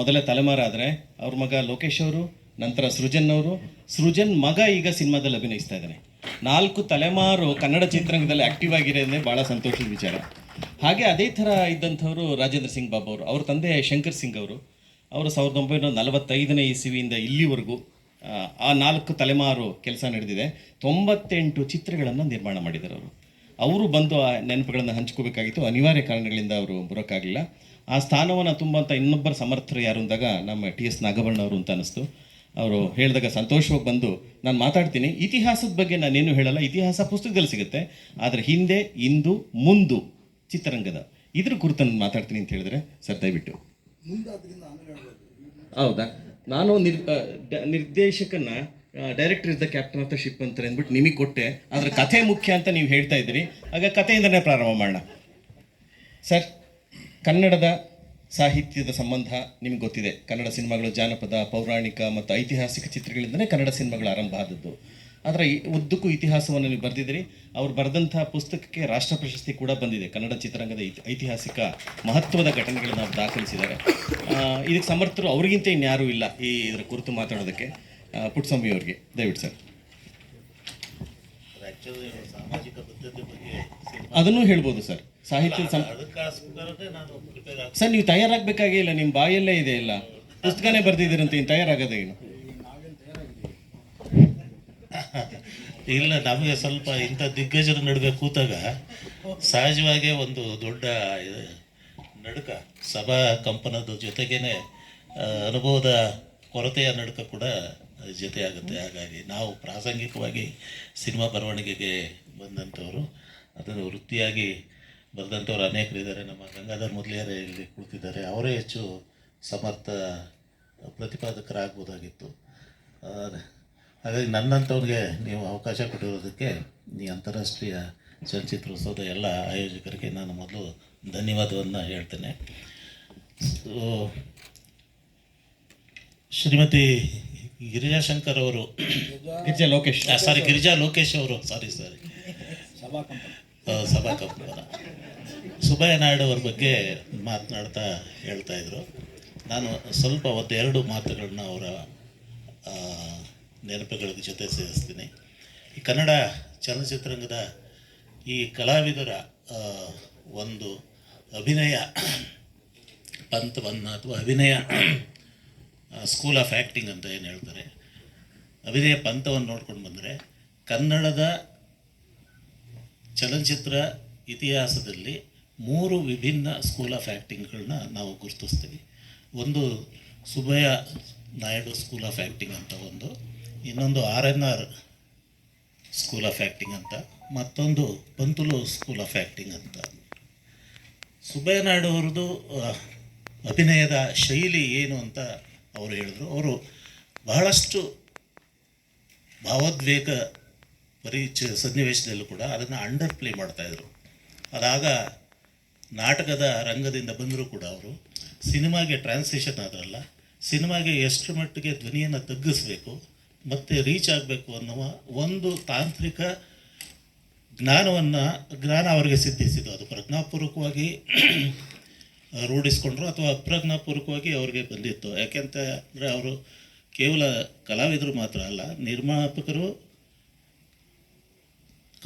ಮೊದಲ ತಲೆಮಾರಾದರೆ ಅವ್ರ ಮಗ ಲೋಕೇಶ್ ಅವರು ನಂತರ ಸೃಜನ್ ಅವರು. ಸೃಜನ್ ಮಗ ಈಗ ಸಿನಿಮಾದಲ್ಲಿ ಅಭಿನಯಿಸ್ತಾ ಇದ್ದಾನೆ. ನಾಲ್ಕು ತಲೆಮಾರು ಕನ್ನಡ ಚಿತ್ರರಂಗದಲ್ಲಿ ಆಕ್ಟಿವ್ ಆಗಿರೋದೇ ಭಾಳ ಸಂತೋಷದ ವಿಚಾರ. ಹಾಗೆ ಅದೇ ಥರ ಇದ್ದಂಥವರು ರಾಜೇಂದ್ರ ಸಿಂಗ್ ಬಾಬು ಅವರು. ಅವ್ರ ತಂದೆ ಶಂಕರ್ ಸಿಂಗ್ ಅವರು. ಅವರು ಸಾವಿರದ ಒಂಬೈನೂರ ನಲವತ್ತೈದನೇ ಇಸವಿಯಿಂದ ಇಲ್ಲಿವರೆಗೂ ಆ, ನಾಲ್ಕು ತಲೆಮಾರು ಕೆಲಸ ನಡೆದಿದೆ. ತೊಂಬತ್ತೆಂಟು ಚಿತ್ರಗಳನ್ನು ನಿರ್ಮಾಣ ಮಾಡಿದ್ದಾರೆ ಅವರು. ಅವರು ಬಂದು ಆ ನೆನಪುಗಳನ್ನು ಹಂಚ್ಕೋಬೇಕಾಗಿತ್ತು. ಅನಿವಾರ್ಯ ಕಾರಣಗಳಿಂದ ಅವರು ಬರೋಕ್ಕಾಗಲಿಲ್ಲ. ಆ ಸ್ಥಾನವನ್ನು ತುಂಬಂಥ ಇನ್ನೊಬ್ಬರ ಸಮರ್ಥರು ಯಾರು ಅಂದಾಗ ನಮ್ಮ ಟಿ ಎಸ್ ನಾಗಬಣ್ಣವರು ಅಂತ ಅನ್ನಿಸ್ತು ಅವರು ಹೇಳಿದಾಗ ಸಂತೋಷವಾಗಿ ಬಂದು, ನಾನು ಮಾತಾಡ್ತೀನಿ. ಇತಿಹಾಸದ ಬಗ್ಗೆ ನಾನೇನು ಹೇಳಲ್ಲ. ಇತಿಹಾಸ ಪುಸ್ತಕದಲ್ಲಿ ಸಿಗುತ್ತೆ. ಆದರೆ ಹಿಂದೆ, ಇಂದು, ಮುಂದು ಚಿತ್ರರಂಗದ. ಇದ್ರ ಕುರಿತು ನಾನು ಮಾತಾಡ್ತೀನಿ ಅಂತ ಹೇಳಿದ್ರೆ ಸರ್ ದಯವಿಟ್ಟು. ಹೌದಾ? ನಾನು ನಿರ್ ನಿರ್ದೇಶಕನ director is the captain of the ship ಅಂತ ಅಂದ್ಬಿಟ್ಟು ನಿಮಗೆ ಕೊಟ್ಟೆ. ಆದರೆ ಕಥೆ ಮುಖ್ಯ ಅಂತ ನೀವು ಹೇಳ್ತಾ ಇದ್ದೀರಿ. ಆಗ ಕಥೆಯಿಂದನೇ ಪ್ರಾರಂಭ ಮಾಡೋಣ. ಸರ್ ಕನ್ನಡದ ಸಾಹಿತ್ಯದ ಸಂಬಂಧ ನಿಮ್ಗೆ ಗೊತ್ತಿದೆ. ಕನ್ನಡ ಸಿನಿಮಾಗಳು ಜಾನಪದ ಪೌರಾಣಿಕ ಮತ್ತು ಐತಿಹಾಸಿಕ ಚಿತ್ರಗಳಿಂದಲೇ ಕನ್ನಡ ಸಿನಿಮಾಗಳು ಆರಂಭ ಆದದ್ದು. ಆದರೆ ಉದ್ದಕ್ಕೂ ಇತಿಹಾಸವನ್ನು ನೀವು ಬರೆದಿದ್ದೀರಿ. ಅವ್ರು ಬರೆದಂತಹ ಪುಸ್ತಕಕ್ಕೆ ರಾಷ್ಟ್ರ ಪ್ರಶಸ್ತಿ ಕೂಡ ಬಂದಿದೆ. ಕನ್ನಡ ಚಿತ್ರರಂಗದ ಐತಿಹಾಸಿಕ ಮಹತ್ವದ ಘಟನೆಗಳನ್ನು ಅವ್ರು ದಾಖಲಿಸಿದ್ದಾರೆ. ಇದಕ್ಕೆ ಸಮರ್ಥರು ಅವರಿಗಿಂತ ಇನ್ಯಾರೂ ಇಲ್ಲ ಈ ಇದರ ಕುರಿತು ಮಾತಾಡೋದಕ್ಕೆ. ಪುಟ್ಸ್ವಾಮಿ ಪುಟ್ಟಸ್ವಾಮಿ ಅವರಿಗೆ ದಯವಿಟ್ಟು ಸರ್. ಅದನ್ನೂ ಹೇಳ್ಬೋದು ಸರ್. ಸಾಹಿತ್ಯದ ಸಂ ಅದಕ್ಕೋಸ್ಕರನೇ ನಾನು ಪ್ರಿಪೇರ್ ಆಗ್ತೀನಿ ಸರ್ ನೀವು ತಯಾರಾಗಬೇಕಾಗೇ ಇಲ್ಲ ನಿಮ್ಮ ಬಾಯಲ್ಲೇ ಇದೆ ಇಲ್ಲ ಪುಸ್ತಕನೇ ಬರ್ದಿದ್ದೀರಂತ ತಯಾರಾಗದೆ ತಯಾರಾಗೋದೇನು ಇಲ್ಲ ನಮಗೆ ಸ್ವಲ್ಪ ಇಂಥ ದಿಗ್ಗಜರ ನಡುವೆ ಕೂತಾಗ ಸಹಜವಾಗೇ ಒಂದು ದೊಡ್ಡ ನಡುಕ ಸಭಾ ಕಂಪನದ ಜೊತೆಗೇನೆ ಅನುಭವದ ಕೊರತೆಯ ನಡುಕ ಕೂಡ ಜೊತೆಯಾಗುತ್ತೆ. ಹಾಗಾಗಿ ನಾವು ಪ್ರಾಸಂಗಿಕವಾಗಿ ಸಿನಿಮಾ ಬರವಣಿಗೆಗೆ ಬಂದಂಥವರು ಅದನ್ನು ವೃತ್ತಿಯಾಗಿ ಬರೆದಂಥವ್ರು ಅನೇಕರಿದ್ದಾರೆ ನಮ್ಮ ಗಂಗಾಧರ್ ಮೊದಲಿಯರೇ ಇಲ್ಲಿ ಕುಳಿತಿದ್ದಾರೆ. ಅವರೇ ಹೆಚ್ಚು ಸಮರ್ಥ ಪ್ರತಿಪಾದಕರಾಗ್ಬೋದಾಗಿತ್ತು. ಹಾಗಾಗಿ ನನ್ನಂಥವ್ರಿಗೆ ನೀವು ಅವಕಾಶ ಕೊಟ್ಟಿರೋದಕ್ಕೆ ಈ ಅಂತಾರಾಷ್ಟ್ರೀಯ ಚಲನಚಿತ್ರೋತ್ಸವದ ಎಲ್ಲ ಆಯೋಜಕರಿಗೆ ನಾನು ಮೊದಲು ಧನ್ಯವಾದವನ್ನು ಹೇಳ್ತೇನೆ. ಸೊ, ಶ್ರೀಮತಿ ಗಿರಿಜಾಶಂಕರ್ ಅವರು ಗಿರಿಜಾ ಲೋಕೇಶ್. ಸಾರಿ ಗಿರಿಜಾ ಲೋಕೇಶ್ ಅವರು. ಸಾರಿ ಸಾರಿ ಸಭಾ ಸಭಾ ಕಂಪನ ಸುಬ್ಬಯ್ಯ ನಾಯ್ಡು ಅವ್ರ ಬಗ್ಗೆ ಮಾತನಾಡ್ತಾ ಹೇಳ್ತಾ ಇದ್ರು. ನಾನು ಸ್ವಲ್ಪ ಒಂದೆರಡು ಮಾತುಗಳನ್ನ ಅವರ ನೆನಪುಗಳ ಜೊತೆ ಸೇರಿಸ್ತೀನಿ. ಈ ಕನ್ನಡ ಚಲನಚಿತ್ರರಂಗದ ಈ ಕಲಾವಿದರ ಒಂದು ಅಭಿನಯ ಪಂಥವನ್ನು ಅಥವಾ ಅಭಿನಯ ಸ್ಕೂಲ್ ಆಫ್ ಆ್ಯಕ್ಟಿಂಗ್ ಅಂತ ಏನು ಹೇಳ್ತಾರೆ, ಅಭಿನಯ ಪಂಥವನ್ನು ನೋಡ್ಕೊಂಡು ಬಂದರೆ ಕನ್ನಡದ ಚಲನಚಿತ್ರ ಇತಿಹಾಸದಲ್ಲಿ ಮೂರು ವಿಭಿನ್ನ ಸ್ಕೂಲ್ ಆಫ್ ಆ್ಯಕ್ಟಿಂಗ್ಗಳನ್ನ ನಾವು ಗುರುತಿಸ್ತೀವಿ. ಒಂದು Subbaiah Naidu school of acting ಅಂತ ಒಂದು, ಇನ್ನೊಂದು R N R school of acting ಅಂತ, ಮತ್ತೊಂದು ಪಂತುಲು ಸ್ಕೂಲ್ ಆಫ್ ಆ್ಯಕ್ಟಿಂಗ್ ಅಂತ. ಸುಬ್ಬಯ್ಯ ನಾಯ್ಡು ಅವ್ರದ್ದು ಅಭಿನಯದ ಶೈಲಿ ಏನು ಅಂತ ಅವರು ಹೇಳಿದರು. ಅವರು ಬಹಳಷ್ಟು ಭಾವೋದ್ವೇಗ ಪರಿಚಯ ಸನ್ನಿವೇಶದಲ್ಲೂ ಕೂಡ ಅದನ್ನು ಅಂಡರ್ ಪ್ಲೇ ಮಾಡ್ತಾಯಿದ್ರು ಅದಾಗ ನಾಟಕದ ರಂಗದಿಂದ ಬಂದರೂ ಕೂಡ ಅವರು. ಸಿನಿಮಾಗೆ ಟ್ರಾನ್ಸ್ಲೇಷನ್ ಆದ್ರಲ್ಲ, ಸಿನಿಮಾಗೆ ಎಷ್ಟು ಮಟ್ಟಿಗೆ ಧ್ವನಿಯನ್ನು ತಗ್ಗಿಸ್ಬೇಕು, ಮತ್ತು ರೀಚ್ ಆಗಬೇಕು ಅನ್ನುವ ಒಂದು ತಾಂತ್ರಿಕ ಜ್ಞಾನವನ್ನು, ಜ್ಞಾನ ಅವರಿಗೆ ಸಿದ್ಧಿಸಿದ್ದು. ಅದು ಪ್ರಜ್ಞಾಪೂರ್ವಕವಾಗಿ ರೂಢಿಸ್ಕೊಂಡ್ರು ಅಥವಾ ಅಪ್ರಜ್ಞಾಪೂರ್ವಕವಾಗಿ ಅವ್ರಿಗೆ ಬಂದಿತ್ತು. ಯಾಕೆಂತ ಅಂದರೆ ಅವರು ಕೇವಲ ಕಲಾವಿದರು ಮಾತ್ರ ಅಲ್ಲ, ನಿರ್ಮಾಪಕರು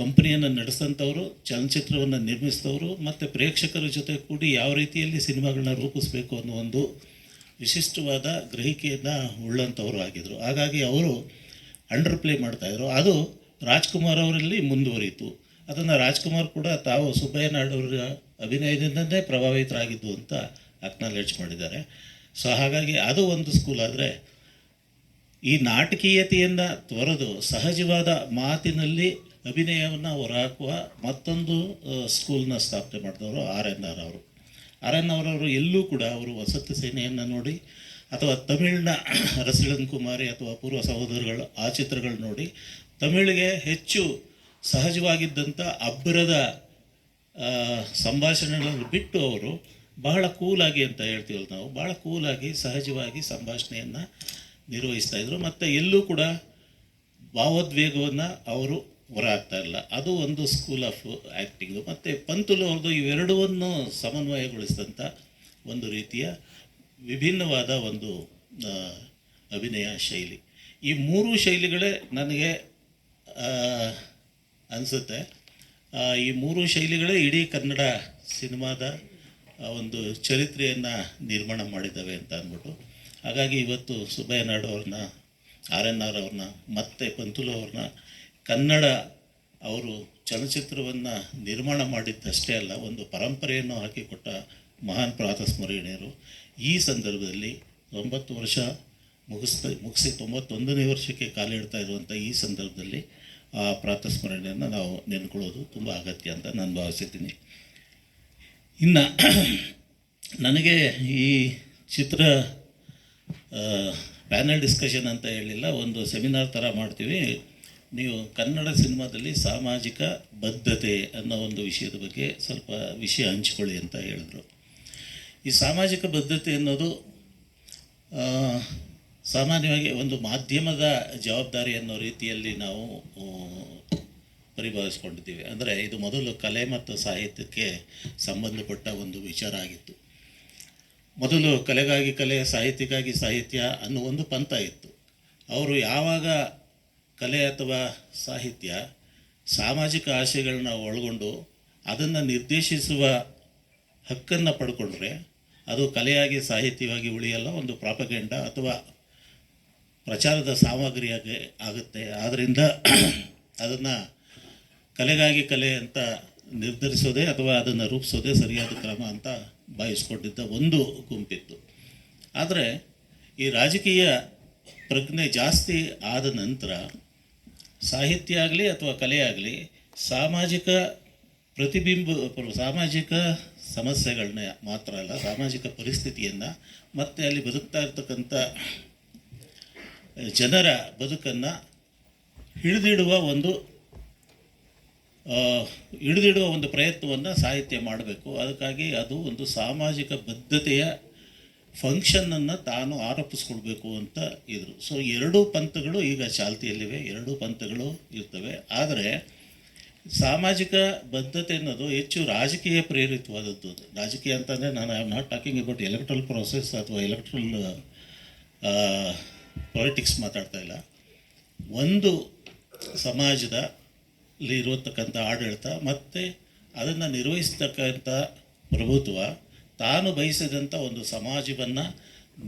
ಕಂಪನಿಯನ್ನು ನಡೆಸಿದಂಥವರು ಚಲನಚಿತ್ರವನ್ನು ನಿರ್ಮಿಸಿದವರು ಮತ್ತು ಪ್ರೇಕ್ಷಕರ ಜೊತೆ ಕೂಡಿ ಯಾವ ರೀತಿಯಲ್ಲಿ ಸಿನಿಮಾಗಳನ್ನ ರೂಪಿಸಬೇಕು ಅನ್ನೋ ಒಂದು ವಿಶಿಷ್ಟವಾದ ಗ್ರಹಿಕೆಯನ್ನು ಉಳ್ಳಂಥವರು ಆಗಿದ್ದರು ಹಾಗಾಗಿ ಅವರು ಅಂಡರ್ ಪ್ಲೇ ಮಾಡ್ತಾಯಿದ್ರು ಅದು ರಾಜ್ಕುಮಾರ್ ಅವರಲ್ಲಿ ಮುಂದುವರಿಯಿತು ಅದನ್ನು ರಾಜ್ಕುಮಾರ್ ಕೂಡ ತಾವು ಸುಬ್ಬಯ್ಯ ಅವರ ಅಭಿನಯದಿಂದಲೇ ಪ್ರಭಾವಿತರಾಗಿದ್ದು ಅಂತ ಅಕ್ನಾಲೇಜ್ ಮಾಡಿದ್ದಾರೆ. ಸೊ ಹಾಗಾಗಿ ಅದು ಒಂದು ಸ್ಕೂಲ್ ಆದರೆ ಈ ನಾಟಕೀಯತೆಯನ್ನು ತೊರೆದು ಸಹಜವಾದ ಮಾತಿನಲ್ಲಿ ಅಭಿನಯವನ್ನು ಹೊರಹಾಕುವ ಮತ್ತೊಂದು ಸ್ಕೂಲ್ನ ಸ್ಥಾಪನೆ ಮಾಡಿದವರು ಆರ್ ಎನ್ ಆರ್ ಅವರು. ಆರ್ ಎನ್ ಆರ್ ಅವರು ಎಲ್ಲೂ ಕೂಡ ಅವರು ವಸತಿ ಸೇನೆಯನ್ನು ನೋಡಿ ಅಥವಾ ತಮಿಳಿನ ರಸಿಳನ್ ಕುಮಾರಿ ಅಥವಾ ಪೂರ್ವ ಸಹೋದರಗಳು, ಆ ಚಿತ್ರಗಳು ನೋಡಿ ತಮಿಳಿಗೆ ಹೆಚ್ಚು ಸಹಜವಾಗಿದ್ದಂಥ ಅಬ್ಬರದ ಸಂಭಾಷಣೆಗಳನ್ನು ಬಿಟ್ಟು ಅವರು ಬಹಳ ಕೂಲಾಗಿ ಅಂತ ಹೇಳ್ತೀವಲ್ಲ ನಾವು, ಬಹಳ ಕೂಲಾಗಿ, ಸಹಜವಾಗಿ ಸಂಭಾಷಣೆಯನ್ನು ನಿರ್ವಹಿಸ್ತಾ ಇದ್ರು. ಮತ್ತು ಎಲ್ಲೂ ಕೂಡ ಭಾವೋದ್ವೇಗವನ್ನು ಅವರು ಹೊರಹಾಕ್ತಾ ಇಲ್ಲ ಅದು ಒಂದು ಸ್ಕೂಲ್ ಆಫ್ ಆ್ಯಕ್ಟಿಂಗು ಮತ್ತು ಪಂತುಲು ಅವ್ರದ್ದು ಇವೆರಡವನ್ನು ಸಮನ್ವಯಗೊಳಿಸಿದಂಥ ಒಂದು ರೀತಿಯ ವಿಭಿನ್ನವಾದ ಒಂದು ಅಭಿನಯ ಶೈಲಿ. ಈ ಮೂರು ಶೈಲಿಗಳೇ ನನಗೆ ಅನಿಸುತ್ತೆ. ಈ ಮೂರು ಶೈಲಿಗಳೇ ಇಡೀ ಕನ್ನಡ ಸಿನಿಮಾದ ಒಂದು ಚರಿತ್ರೆಯನ್ನು ನಿರ್ಮಾಣ ಮಾಡಿದ್ದಾವೆ ಅಂತ ಅಂದ್ಬಿಟ್ಟು ಹಾಗಾಗಿ ಇವತ್ತು ಸುಬ್ಬಯ್ಯ ನಾಯ್ಡು ಅವ್ರನ್ನ, ಆರ್ ಎನ್ ಆರ್ ಅವ್ರನ್ನ, ಮತ್ತು ಪಂತುಲು ಅವ್ರನ್ನ ಕನ್ನಡ ಅವರು ಚಲನಚಿತ್ರವನ್ನು ನಿರ್ಮಾಣ ಮಾಡಿದ್ದಷ್ಟೇ ಅಲ್ಲ, ಒಂದು ಪರಂಪರೆಯನ್ನು ಹಾಕಿಕೊಟ್ಟ ಮಹಾನ್ ಪ್ರಾತಸ್ಮರಣೀಯರು ಈ ಸಂದರ್ಭದಲ್ಲಿ ತೊಂಬತ್ತು ವರ್ಷ ಮುಗಿಸ್ತಾ, ಮುಗಿಸಿ ತೊಂಬತ್ತೊಂದನೇ ವರ್ಷಕ್ಕೆ ಕಾಲಿಡ್ತಾ ಇರುವಂಥ ಈ ಸಂದರ್ಭದಲ್ಲಿ ಆ ಪ್ರಾತಸ್ಮರಣೆಯನ್ನು ನಾವು ನೆನ್ಕೊಳ್ಳೋದು ತುಂಬ ಅಗತ್ಯ ಅಂತ ನಾನು ಭಾವಿಸಿದ್ದೀನಿ ಇನ್ನು ನನಗೆ ಈ ಚಿತ್ರ ಪ್ಯಾನಲ್ ಡಿಸ್ಕಷನ್ ಅಂತ ಹೇಳಿಲ್ಲ, ಒಂದು ಸೆಮಿನಾರ್ ಥರ ಮಾಡ್ತೀವಿ. ನೀವು ಕನ್ನಡ ಸಿನಿಮಾದಲ್ಲಿ ಸಾಮಾಜಿಕ ಬದ್ಧತೆ ಅನ್ನೋ ಒಂದು ವಿಷಯದ ಬಗ್ಗೆ ಸ್ವಲ್ಪ ವಿಷಯ ಹಂಚಿಕೊಳ್ಳಿ ಅಂತ ಹೇಳಿದ್ರು. ಈ ಸಾಮಾಜಿಕ ಬದ್ಧತೆ ಅನ್ನೋದು ಸಾಮಾನ್ಯವಾಗಿ ಒಂದು ಮಾಧ್ಯಮದ ಜವಾಬ್ದಾರಿ ಅನ್ನೋ ರೀತಿಯಲ್ಲಿ ನಾವು ಪರಿಭಾವಿಸ್ಕೊಂಡಿದ್ದೀವಿ. ಅಂದರೆ ಇದು ಮೊದಲು ಕಲೆ ಮತ್ತು ಸಾಹಿತ್ಯಕ್ಕೆ ಸಂಬಂಧಪಟ್ಟ ಒಂದು ವಿಚಾರ ಆಗಿತ್ತು. ಮೊದಲು ಕಲೆಗಾಗಿ ಕಲೆ, ಸಾಹಿತ್ಯಕ್ಕಾಗಿ ಸಾಹಿತ್ಯ ಅನ್ನೋ ಒಂದು ಪಂಥ ಇತ್ತು. ಅವರು ಯಾವಾಗ ಕಲೆ ಅಥವಾ ಸಾಹಿತ್ಯ ಸಾಮಾಜಿಕ ಆಶಯಗಳನ್ನ ಒಳಗೊಂಡು ಅದನ್ನು ನಿರ್ದೇಶಿಸುವ ಹಕ್ಕನ್ನು ಪಡ್ಕೊಂಡ್ರೆ ಅದು ಕಲೆಯಾಗಿ, ಸಾಹಿತ್ಯವಾಗಿ ಉಳಿಯಲ್ಲ, ಒಂದು ಪ್ರಾಪಗೆಂಡ ಅಥವಾ ಪ್ರಚಾರದ ಸಾಮಗ್ರಿಯಾಗಿ ಆಗುತ್ತೆ. ಆದ್ದರಿಂದ ಅದನ್ನು ಕಲೆಗಾಗಿ ಕಲೆ ಅಂತ ನಿರ್ಧರಿಸೋದೇ ಅಥವಾ ಅದನ್ನು ರೂಪಿಸೋದೇ ಸರಿಯಾದ ಕ್ರಮ ಅಂತ ಭಾವಿಸ್ಕೊಂಡಿದ್ದ ಒಂದು ಗುಂಪಿತ್ತು. ಆದರೆ ಈ ರಾಜಕೀಯ ಪ್ರಜ್ಞೆ ಜಾಸ್ತಿ ಆದ ನಂತರ ಸಾಹಿತ್ಯ ಆಗಲಿ ಅಥವಾ ಕಲೆ ಆಗಲಿ ಸಾಮಾಜಿಕ ಪ್ರತಿಬಿಂಬ ಪ್ರ- ಸಾಮಾಜಿಕ ಸಮಸ್ಯೆಗಳನ್ನ ಮಾತ್ರ ಅಲ್ಲ, ಸಾಮಾಜಿಕ ಪರಿಸ್ಥಿತಿಯನ್ನು ಮತ್ತು ಅಲ್ಲಿ ಬದುಕ್ತಾ ಇರ್ತಕ್ಕಂಥ ಜನರ ಬದುಕನ್ನು ಹಿಡಿದಿಡುವ ಒಂದು ಹಿಡಿದಿಡುವ ಒಂದು ಪ್ರಯತ್ನವನ್ನು ಸಾಹಿತ್ಯ ಮಾಡಬೇಕು. ಅದಕ್ಕಾಗಿ ಅದು ಒಂದು ಸಾಮಾಜಿಕ ಬದ್ಧತೆಯ ಫಂಕ್ಷನನ್ನು ತಾನು ಆರೋಪಿಸ್ಕೊಳ್ಬೇಕು ಅಂತ ಇದ್ರು. ಸೊ ಎರಡೂ ಪಂಥಗಳು ಈಗ ಚಾಲ್ತಿಯಲ್ಲಿವೆ. ಎರಡೂ ಪಂಥಗಳು ಇರ್ತವೆ. ಆದರೆ ಸಾಮಾಜಿಕ ಬದ್ಧತೆ ಅನ್ನೋದು ಹೆಚ್ಚು ರಾಜಕೀಯ ಪ್ರೇರಿತವಾದದ್ದು ರಾಜಕೀಯ ಅಂತಂದರೆ ನಾನು I am not talking about electoral process ಅಥವಾ ಎಲೆಕ್ಟ್ರಲ್ ಪೊಲಿಟಿಕ್ಸ್ ಮಾತಾಡ್ತಾ ಇಲ್ಲ. ಒಂದು ಸಮಾಜದ ಅಲ್ಲಿ ಇರತಕ್ಕಂಥ ಆಡಳಿತ ಮತ್ತು ಅದನ್ನು ನಿರ್ವಹಿಸ್ತಕ್ಕಂಥ ಪ್ರಭುತ್ವ ತಾನು ಬಯಸಿದಂಥ ಒಂದು ಸಮಾಜವನ್ನು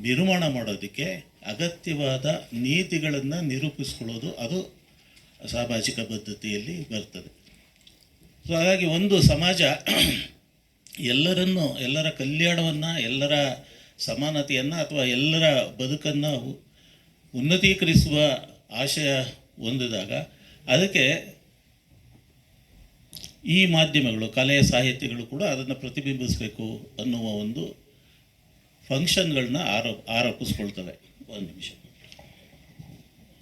ನಿರ್ಮಾಣ ಮಾಡೋದಕ್ಕೆ ಅಗತ್ಯವಾದ ನೀತಿಗಳನ್ನು ನಿರೂಪಿಸ್ಕೊಳ್ಳೋದು ಅದು ಸಾಮಾಜಿಕ ಬದ್ಧತೆಯಲ್ಲಿ ಬರ್ತದೆ. ಸೊ ಹಾಗಾಗಿ ಒಂದು ಸಮಾಜ ಎಲ್ಲರನ್ನು, ಎಲ್ಲರ ಕಲ್ಯಾಣವನ್ನು, ಎಲ್ಲರ ಸಮಾನತೆಯನ್ನು ಅಥವಾ ಎಲ್ಲರ ಬದುಕನ್ನು ಉನ್ನತೀಕರಿಸುವ ಆಶಯ ಹೊಂದಿದಾಗ ಅದಕ್ಕೆ ಈ ಮಾಧ್ಯಮಗಳು ಕಲೆ ಸಾಹಿತ್ಯಗಳು ಕೂಡ ಅದನ್ನು ಪ್ರತಿಬಿಂಬಿಸಬೇಕು ಅನ್ನುವ ಒಂದು ಫಂಕ್ಷನ್ಗಳನ್ನ ಆರೋಪ, ಆರೋಪಿಸ್ಕೊಳ್ತವೆ ಒಂದು ನಿಮಿಷ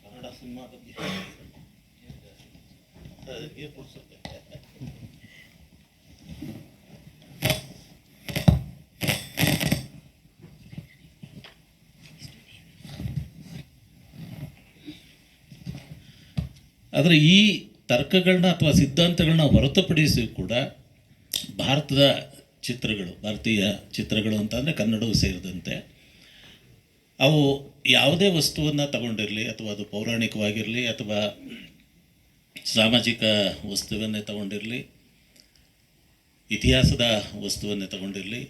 ಕನ್ನಡ ಸಿನಿಮಾ ಬಗ್ಗೆ. ಆದರೆ ಈ ತರ್ಕಗಳನ್ನ ಅಥವಾ ಸಿದ್ಧಾಂತಗಳನ್ನ ಹೊರತುಪಡಿಸಿ ಕೂಡ ಭಾರತದ ಚಿತ್ರಗಳು, ಭಾರತೀಯ ಚಿತ್ರಗಳು ಅಂತಂದರೆ ಕನ್ನಡವೂ ಸೇರಿದಂತೆ, ಅವು ಯಾವುದೇ ವಸ್ತುವನ್ನು ತಗೊಂಡಿರಲಿ ಅಥವಾ ಅದು ಪೌರಾಣಿಕವಾಗಿರಲಿ ಅಥವಾ ಸಾಮಾಜಿಕ ವಸ್ತುವನ್ನೇ ತಗೊಂಡಿರಲಿ, ಇತಿಹಾಸದ ವಸ್ತುವನ್ನೇ ತಗೊಂಡಿರಲಿ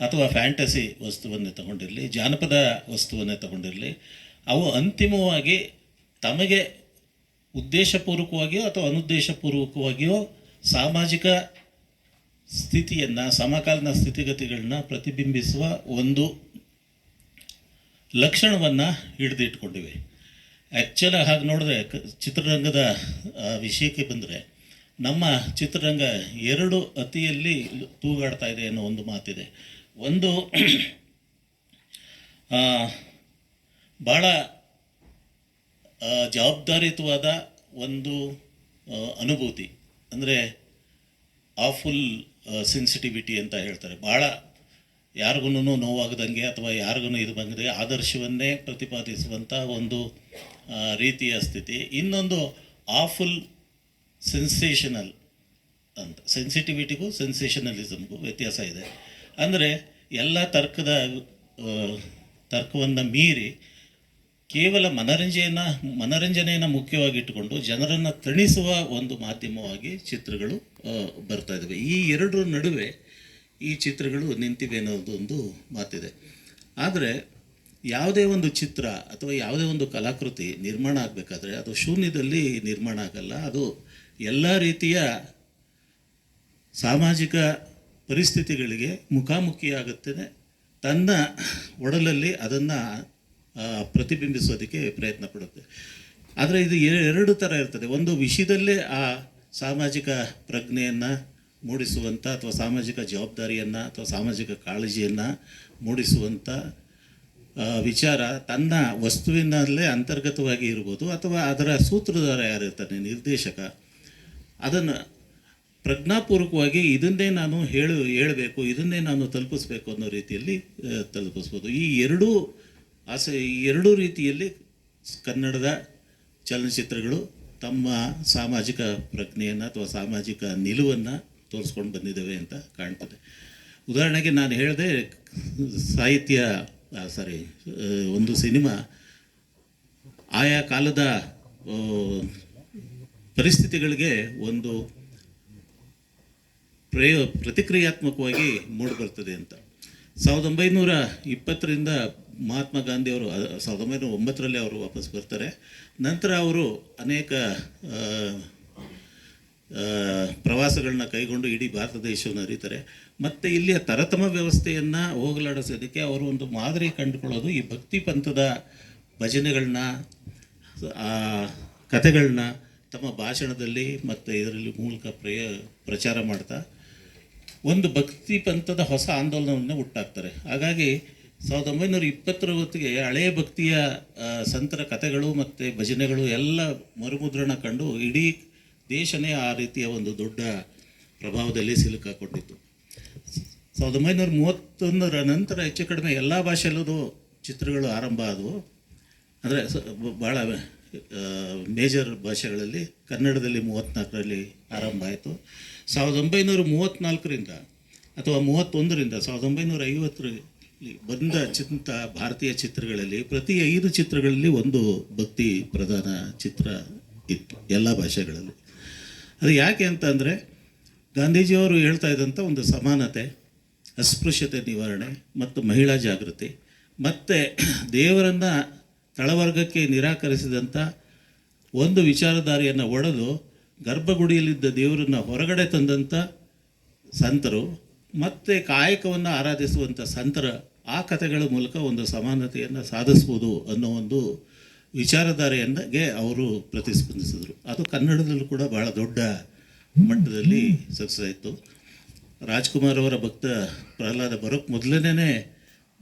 ಅಥವಾ ಫ್ಯಾಂಟಸಿ ವಸ್ತುವನ್ನೇ ತಗೊಂಡಿರಲಿ, ಜಾನಪದ ವಸ್ತುವನ್ನೇ ತಗೊಂಡಿರಲಿ, ಅವು ಅಂತಿಮವಾಗಿ ತಮಗೆ ಉದ್ದೇಶಪೂರ್ವಕವಾಗಿಯೋ ಅಥವಾ ಅನುದ್ದೇಶಪೂರ್ವಕವಾಗಿಯೋ ಸಾಮಾಜಿಕ ಸ್ಥಿತಿಯನ್ನು, ಸಮಕಾಲೀನ ಸ್ಥಿತಿಗತಿಗಳನ್ನ ಪ್ರತಿಬಿಂಬಿಸುವ ಒಂದು ಲಕ್ಷಣವನ್ನು ಹಿಡಿದಿಟ್ಕೊಂಡಿವೆ ಆ್ಯಕ್ಚುಲಾಗಿ ಹಾಗೆ ನೋಡಿದ್ರೆ ಚಿತ್ರರಂಗದ ವಿಷಯಕ್ಕೆ ಬಂದರೆ, ನಮ್ಮ ಚಿತ್ರರಂಗ ಎರಡು ಅತಿಯಲ್ಲಿ ತೂಗಾಡ್ತಾ ಇದೆ ಅನ್ನೋ ಒಂದು ಮಾತಿದೆ. ಒಂದು ಭಾಳ ಜವಾಬ್ದಾರಿಯುತವಾದ ಒಂದು ಅನುಭೂತಿ. ಅಂದರೆ ಆಫುಲ್ ಸೆನ್ಸಿಟಿವಿಟಿ ಅಂತ ಹೇಳ್ತಾರೆ. ಭಾಳ ಯಾರಿಗೂ ನೋವಾಗದಂಗೆ ಅಥವಾ ಯಾರಿಗೂ ಇದು ಬಂದರೆ ಆದರ್ಶವನ್ನೇ ಪ್ರತಿಪಾದಿಸುವಂಥ ಒಂದು ರೀತಿಯ ಸ್ಥಿತಿ. ಇನ್ನೊಂದು ಆಫುಲ್ ಸೆನ್ಸೇಷನಲ್ ಅಂತ. ಸೆನ್ಸಿಟಿವಿಟಿಗೂ ಸೆನ್ಸೇಷನಲಿಸಮ್ಗೂ ವ್ಯತ್ಯಾಸ ಇದೆ. ಅಂದರೆ, ಎಲ್ಲ ತರ್ಕದ ತರ್ಕವನ್ನು ಮೀರಿ ಕೇವಲ ಮನರಂಜನೆಯನ್ನು ಮನರಂಜನೆಯನ್ನು ಮುಖ್ಯವಾಗಿ ಇಟ್ಟುಕೊಂಡು ಜನರನ್ನು ತಣಿಸುವ ಒಂದು ಮಾಧ್ಯಮವಾಗಿ ಚಿತ್ರಗಳು ಬರ್ತಾ ಇದ್ದಾವೆ ಈ ಎರಡರ ನಡುವೆ ಈ ಚಿತ್ರಗಳು ನಿಂತಿವೆ ಅನ್ನೋದು ಒಂದು ಮಾತಿದೆ. ಆದರೆ ಯಾವುದೇ ಒಂದು ಚಿತ್ರ ಅಥವಾ ಯಾವುದೇ ಒಂದು ಕಲಾಕೃತಿ ನಿರ್ಮಾಣ ಆಗಬೇಕಾದ್ರೆ ಅದು ಶೂನ್ಯದಲ್ಲಿ ನಿರ್ಮಾಣ ಆಗಲ್ಲ. ಅದು ಎಲ್ಲ ರೀತಿಯ ಸಾಮಾಜಿಕ ಪರಿಸ್ಥಿತಿಗಳಿಗೆ ಮುಖಾಮುಖಿಯಾಗುತ್ತದೆ ತನ್ನ ಒಡಲಲ್ಲಿ ಅದನ್ನು ಪ್ರತಿಬಿಂಬಿಸೋದಕ್ಕೆ ಪ್ರಯತ್ನ ಪಡುತ್ತೆ. ಆದರೆ ಇದು ಎರಡು ಥರ ಇರ್ತದೆ. ಒಂದು ವಿಷಯದಲ್ಲೇ ಆ ಸಾಮಾಜಿಕ ಪ್ರಜ್ಞೆಯನ್ನು ಮೂಡಿಸುವಂಥ ಅಥವಾ ಸಾಮಾಜಿಕ ಜವಾಬ್ದಾರಿಯನ್ನು ಅಥವಾ ಸಾಮಾಜಿಕ ಕಾಳಜಿಯನ್ನು ಮೂಡಿಸುವಂಥ ವಿಚಾರ ತನ್ನ ವಸ್ತುವಿನಲ್ಲೇ ಅಂತರ್ಗತವಾಗಿ ಇರ್ಬೋದು ಅಥವಾ ಅದರ ಸೂತ್ರಧಾರ ಯಾರಿರ್ತಾನೆ ನಿರ್ದೇಶಕ. ಅದನ್ನು ಪ್ರಜ್ಞಾಪೂರ್ವಕವಾಗಿ ಇದನ್ನೇ ನಾನು ಹೇಳು, ಹೇಳಬೇಕು, ಇದನ್ನೇ ನಾನು ತಲುಪಿಸ್ಬೇಕು ಅನ್ನೋ ರೀತಿಯಲ್ಲಿ ತಲುಪಿಸ್ಬೋದು. ಈ ಎರಡೂ ಆಸೆ ಎರಡೂ ರೀತಿಯಲ್ಲಿ ಕನ್ನಡದ ಚಲನಚಿತ್ರಗಳು ತಮ್ಮ ಸಾಮಾಜಿಕ ಪ್ರಜ್ಞೆಯನ್ನು ಅಥವಾ ಸಾಮಾಜಿಕ ನಿಲುವನ್ನು ತೋರಿಸ್ಕೊಂಡು ಬಂದಿದ್ದಾವೆ ಅಂತ ಕಾಣ್ತದೆ. ಉದಾಹರಣೆಗೆ ನಾನು ಹೇಳಿದೆ ಸಾಹಿತ್ಯ ಸಾರಿ ಒಂದು ಸಿನಿಮಾ ಆಯಾ ಕಾಲದ ಪರಿಸ್ಥಿತಿಗಳಿಗೆ ಒಂದು ಪ್ರಯೋ, ಪ್ರತಿಕ್ರಿಯಾತ್ಮಕವಾಗಿ ಮೂಡಿಬರ್ತದೆ ಅಂತ. ಸಾವಿರದ ಒಂಬೈನೂರ ಇಪ್ಪತ್ತರಿಂದ ಮಹಾತ್ಮ ಗಾಂಧಿಯವರು ಅವರು ಸಾವಿರದ ಒಂಬೈನೂರ ಒಂಬತ್ತರಲ್ಲಿ ಅವರು ವಾಪಸ್ ಬರ್ತಾರೆ. ನಂತರ ಅವರು ಅನೇಕ ಪ್ರವಾಸಗಳನ್ನ ಕೈಗೊಂಡು ಇಡೀ ಭಾರತ ದೇಶವನ್ನು ಅರಿತಾರೆ ಮತ್ತು ಇಲ್ಲಿಯ ತರತಮ ವ್ಯವಸ್ಥೆಯನ್ನು ಹೋಗಲಾಡಿಸೋದಕ್ಕೆ ಅವರು ಒಂದು ಮಾದರಿ ಕಂಡುಕೊಳ್ಳೋದು ಈ ಭಕ್ತಿ ಪಂಥದ ಭಜನೆಗಳನ್ನ ಕಥೆಗಳನ್ನ ತಮ್ಮ ಭಾಷಣದಲ್ಲಿ ಮತ್ತು ಇದರಲ್ಲಿ ಮೂಲಕ ಪ್ರಯ, ಪ್ರಚಾರ ಮಾಡ್ತಾ, ಒಂದು ಭಕ್ತಿ ಪಂಥದ ಹೊಸ ಆಂದೋಲನವನ್ನು ಹುಟ್ಟಾಕ್ತಾರೆ. ಹಾಗಾಗಿ ಸಾವಿರದ ಒಂಬೈನೂರ ಇಪ್ಪತ್ತರ ಹೊತ್ತಿಗೆ ಹಳೆಯ ಭಕ್ತಿಯ ಸಂತರ ಕಥೆಗಳು ಮತ್ತು ಭಜನೆಗಳು ಎಲ್ಲ ಮರುಮುದ್ರಣ ಕಂಡು ಇಡೀ ದೇಶನೇ ಆ ರೀತಿಯ ಒಂದು ದೊಡ್ಡ ಪ್ರಭಾವದಲ್ಲಿ ಸಿಲುಕಾಕೊಂಡಿತ್ತು ಸಾವಿರದ ಒಂಬೈನೂರ ಮೂವತ್ತೊಂದರ ನಂತರ ಹೆಚ್ಚು ಕಡಿಮೆ ಎಲ್ಲ ಭಾಷೆಯಲ್ಲೂ ಚಿತ್ರಗಳು ಆರಂಭ ಆದವು. ಅಂದರೆ ಭಾಳ ಮೇಜರ್ ಭಾಷೆಗಳಲ್ಲಿ ಕನ್ನಡದಲ್ಲಿ ಮೂವತ್ತ್ನಾಲ್ಕರಲ್ಲಿ ಆರಂಭ ಆಯಿತು. ಸಾವಿರದ ಒಂಬೈನೂರ ಮೂವತ್ತ್ನಾಲ್ಕರಿಂದ ಅಥವಾ ಮೂವತ್ತೊಂದರಿಂದ ಸಾವಿರದ ಒಂಬೈನೂರ ಐವತ್ತರಲ್ಲಿ ಬಂದ ಚಿಂತ ಭಾರತೀಯ ಚಿತ್ರಗಳಲ್ಲಿ ಪ್ರತಿ ಐದು ಚಿತ್ರಗಳಲ್ಲಿ ಒಂದು ಭಕ್ತಿ ಪ್ರಧಾನ ಚಿತ್ರ ಇತ್ತು ಎಲ್ಲ ಭಾಷೆಗಳಲ್ಲಿ. ಅದು ಯಾಕೆ ಅಂತಂದರೆ ಗಾಂಧೀಜಿಯವರು ಹೇಳ್ತಾ ಇದ್ದಂಥ ಒಂದು ಸಮಾನತೆ, ಅಸ್ಪೃಶ್ಯತೆ ನಿವಾರಣೆ ಮತ್ತು ಮಹಿಳಾ ಜಾಗೃತಿ. ಮತ್ತು ದೇವರನ್ನು ತಳವರ್ಗಕ್ಕೆ ನಿರಾಕರಿಸಿದಂಥ ಒಂದು ವಿಚಾರಧಾರೆಯನ್ನು ಒಡೆದು ಗರ್ಭಗುಡಿಯಲ್ಲಿದ್ದ ದೇವರನ್ನು ಹೊರಗಡೆ ತಂದಂಥ ಸಂತರು ಮತ್ತು ಕಾಯಕವನ್ನು ಆರಾಧಿಸುವಂಥ ಸಂತರ ಆ ಕಥೆಗಳ ಮೂಲಕ ಒಂದು ಸಮಾನತೆಯನ್ನು ಸಾಧಿಸ್ಬೋದು ಅನ್ನೋ ಒಂದು ವಿಚಾರಧಾರೆಯನ್ನಾಗೆ ಅವರು ಪ್ರತಿಸ್ಪಂದಿಸಿದರು. ಅದು ಕನ್ನಡದಲ್ಲೂ ಕೂಡ ಭಾಳ ದೊಡ್ಡ ಮಟ್ಟದಲ್ಲಿ ಸಕ್ಸಸ್ ಆಯಿತು. ರಾಜ್ಕುಮಾರ್ ಅವರ ಭಕ್ತ ಪ್ರಹ್ಲಾದ ಬರೋಕ್ ಮೊದಲನೇ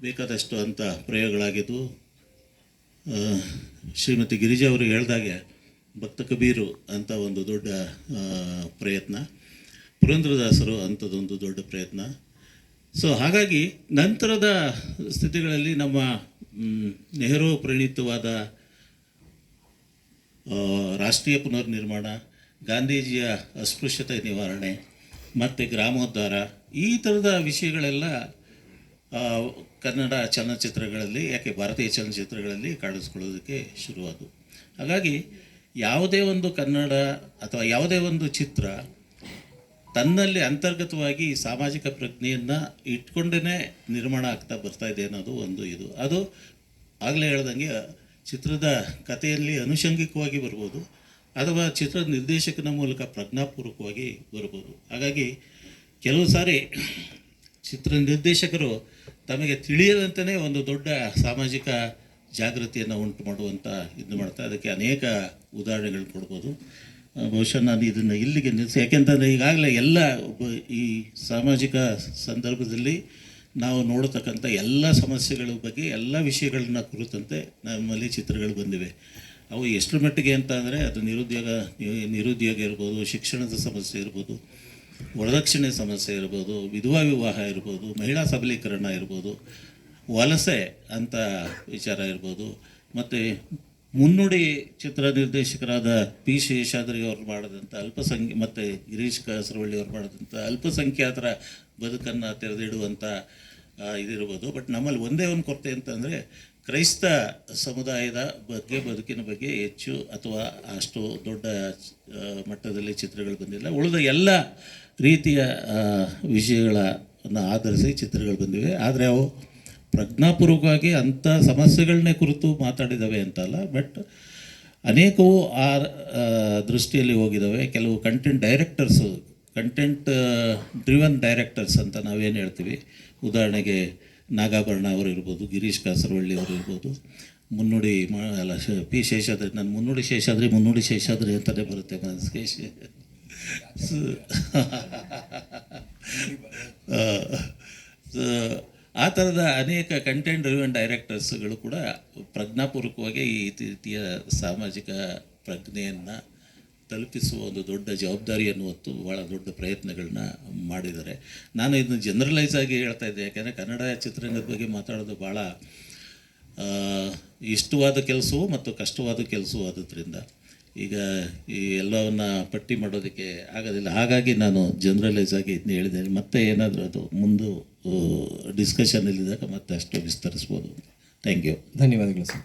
ಬೇಕಾದಷ್ಟು ಅಂತ ಪ್ರಯೋಗಗಳಾಗಿದ್ದು ಶ್ರೀಮತಿ ಗಿರಿಜಾ ಅವರು ಹೇಳಿದಾಗೆ ಭಕ್ತ ಕಬೀರು ಅಂತ ಒಂದು ದೊಡ್ಡ ಪ್ರಯತ್ನ. ಪುರಂದ್ರದಾಸರು ಅಂಥದ್ದೊಂದು ದೊಡ್ಡ ಪ್ರಯತ್ನ. ಸೊ ಹಾಗಾಗಿ ನಂತರದ ಸ್ಥಿತಿಗಳಲ್ಲಿ ನಮ್ಮ ನೆಹರು ಪ್ರಣೀತವಾದ ರಾಷ್ಟ್ರೀಯ ಪುನರ್ನಿರ್ಮಾಣ, ಗಾಂಧೀಜಿಯ ಅಸ್ಪೃಶ್ಯತೆ ನಿವಾರಣೆ, ಮತ್ತು ಗ್ರಾಮೋದ್ಧಾರ, ಈ ಥರದ ವಿಷಯಗಳೆಲ್ಲ ಕನ್ನಡ ಚಲನಚಿತ್ರಗಳಲ್ಲಿ, ಯಾಕೆ ಭಾರತೀಯ ಚಲನಚಿತ್ರಗಳಲ್ಲಿ ಕಾಣಿಸ್ಕೊಳ್ಳೋದಕ್ಕೆ ಶುರುವಾದವು. ಹಾಗಾಗಿ ಯಾವುದೇ ಒಂದು ಕನ್ನಡ ಅಥವಾ ಯಾವುದೇ ಒಂದು ಚಿತ್ರ ತನ್ನಲ್ಲಿ ಅಂತರ್ಗತವಾಗಿ ಸಾಮಾಜಿಕ ಪ್ರಜ್ಞೆಯನ್ನು ಇಟ್ಕೊಂಡೇ ನಿರ್ಮಾಣ ಆಗ್ತಾ ಬರ್ತಾ ಇದೆ ಅನ್ನೋದು ಒಂದು ಇದು. ಅದು ಆಗಲೇ ಹೇಳ್ದಂಗೆ ಚಿತ್ರದ ಕಥೆಯಲ್ಲಿ ಅನುಷಂಗಿಕವಾಗಿ ಬರ್ಬೋದು ಅಥವಾ ಚಿತ್ರದ ನಿರ್ದೇಶಕನ ಮೂಲಕ ಪ್ರಜ್ಞಾಪೂರ್ವಕವಾಗಿ ಬರ್ಬೋದು. ಹಾಗಾಗಿ ಕೆಲವು ಸಾರಿ ಚಿತ್ರ ನಿರ್ದೇಶಕರು ತಮಗೆ ತಿಳಿಯದಂತೆಯೇ ಒಂದು ದೊಡ್ಡ ಸಾಮಾಜಿಕ ಜಾಗೃತಿಯನ್ನು ಉಂಟು ಮಾಡುವಂಥ ಇದು ಮಾಡ್ತಾ, ಅದಕ್ಕೆ ಅನೇಕ ಉದಾಹರಣೆಗಳು ಕೊಡ್ಬೋದು. ಬಹುಶಃ ನಾನು ಇದನ್ನು ಇಲ್ಲಿಗೆ ನಿಲ್ಲಿಸಿ ಯಾಕೆಂತಂದರೆ ಈಗಾಗಲೇ ಎಲ್ಲ ಈ ಸಾಮಾಜಿಕ ಸಂದರ್ಭದಲ್ಲಿ ನಾವು ನೋಡತಕ್ಕಂಥ ಎಲ್ಲ ಸಮಸ್ಯೆಗಳ ಬಗ್ಗೆ ಎಲ್ಲ ವಿಷಯಗಳನ್ನ ಕುರಿತಂತೆ ನಮ್ಮಲ್ಲಿ ಚಿತ್ರಗಳು ಬಂದಿವೆ. ಅವು ಎಷ್ಟು ಮಟ್ಟಿಗೆ ಅಂತ ಅಂದರೆ ಅದು ನಿರುದ್ಯೋಗ ನಿರುದ್ಯೋಗ ಇರ್ಬೋದು, ಶಿಕ್ಷಣದ ಸಮಸ್ಯೆ ಇರ್ಬೋದು, ವರದಕ್ಷಿಣೆ ಸಮಸ್ಯೆ ಇರ್ಬೋದು, ವಿಧವಾ ವಿವಾಹ ಇರ್ಬೋದು, ಮಹಿಳಾ ಸಬಲೀಕರಣ ಇರ್ಬೋದು, ವಲಸೆ ಅಂತ ವಿಚಾರ ಇರ್ಬೋದು, ಮತ್ತು ಮುನ್ನುಡಿ ಚಿತ್ರ ನಿರ್ದೇಶಕರಾದ ಪಿ ಶೇಷಾದ್ರಿ ಅವರು ಮಾಡಿದಂಥ ಅಲ್ಪಸಂಖ್ಯೆ, ಮತ್ತು ಗಿರೀಶ್ ಕಾಸರವಳ್ಳಿ ಅವರು ಮಾಡಿದಂಥ ಅಲ್ಪಸಂಖ್ಯಾತರ ಬದುಕನ್ನು ತೆರೆದಿಡುವಂಥ ಇದಿರ್ಬೋದು. ಬಟ್ ನಮ್ಮಲ್ಲಿ ಒಂದೇ ಒಂದು ಕೊರತೆ ಅಂತಂದರೆ ಕ್ರೈಸ್ತ ಸಮುದಾಯದ ಬಗ್ಗೆ, ಬದುಕಿನ ಬಗ್ಗೆ ಹೆಚ್ಚು ಅಥವಾ ಅಷ್ಟು ದೊಡ್ಡ ಮಟ್ಟದಲ್ಲಿ ಚಿತ್ರಗಳು ಬಂದಿಲ್ಲ. ಉಳಿದ ಎಲ್ಲ ರೀತಿಯ ವಿಷಯಗಳನ್ನು ಆಧರಿಸಿ ಚಿತ್ರಗಳು ಬಂದಿವೆ. ಆದರೆ ಅವು ಪ್ರಜ್ಞಾಪೂರ್ವಕವಾಗಿ ಅಂಥ ಸಮಸ್ಯೆಗಳನ್ನೇ ಕುರಿತು ಮಾತಾಡಿದ್ದಾವೆ ಅಂತಲ್ಲ ಬಟ್ ಅನೇಕವು ಆ ದೃಷ್ಟಿಯಲ್ಲಿ ಹೋಗಿದ್ದಾವೆ ಕೆಲವು content directors content driven directors ಅಂತ ನಾವೇನು ಹೇಳ್ತೀವಿ? ಉದಾಹರಣೆಗೆ ನಾಗಾಭರಣ ಅವರು ಇರ್ಬೋದು ಗಿರೀಶ್ ಕಾಸರವಳ್ಳಿ ಅವರು ಇರ್ಬೋದು ಮುನ್ನುಡಿ ಮಾ ಅಲ್ಲ ಶ ಪಿ ಶೇಷಾದ್ರಿ ನಾನು ಮುನ್ನುಡಿ ಶೇಷಾದ್ರಿ ಮುನ್ನುಡಿ ಶೇಷಾದ್ರಿ ಅಂತಲೇ ಬರುತ್ತೆ ಮನಸ್ಸಿಗೆ ಶೇ- ಸ- ಆ, ಥರದ ಅನೇಕ ಕಂಟೆಂಟ್ ಡ್ರಿವನ್ ಡೈರೆಕ್ಟರ್ಸ್ಗಳು ಕೂಡ ಪ್ರಜ್ಞಾಪೂರ್ವಕವಾಗಿ ಈ ರೀತಿಯ ಸಾಮಾಜಿಕ ಪ್ರಜ್ಞೆಯನ್ನು ತಲುಪಿಸುವ ಒಂದು ದೊಡ್ಡ ಜವಾಬ್ದಾರಿಯನ್ನು ಹೊತ್ತು ಭಾಳ ದೊಡ್ಡ ಪ್ರಯತ್ನಗಳನ್ನ ಮಾಡಿದ್ದಾರೆ. ನಾನು ಇದನ್ನು ಜನರಲೈಸ್ ಆಗಿ ಹೇಳ್ತಾ ಇದ್ದೆ. ಯಾಕೆಂದರೆ ಕನ್ನಡ ಚಿತ್ರರಂಗದ ಬಗ್ಗೆ ಮಾತಾಡೋದು ಭಾಳ ಇಷ್ಟವಾದ ಕೆಲಸವು ಮತ್ತು ಕಷ್ಟವಾದ ಕೆಲಸವೂ ಆದದ್ರಿಂದ ಈಗ ಈ ಎಲ್ಲವನ್ನ ಪಟ್ಟಿ ಮಾಡೋದಕ್ಕೆ ಆಗೋದಿಲ್ಲ. ಹಾಗಾಗಿ ನಾನು ಜನರಲೈಸ್ ಆಗಿ ಇದನ್ನ ಹೇಳಿದ್ದೇನೆ ಮತ್ತೆ ಏನಾದರೂ ಅದು ಮುಂದೆ ಡಿಸ್ಕಷನ್ ಇಲ್ಲಿದ್ದಾಗ ಮತ್ತೆ ಅಷ್ಟು ವಿಸ್ತರಿಸ್ಬೋದು. ಥ್ಯಾಂಕ್ ಯು ಧನ್ಯವಾದಗಳು ಸರ್.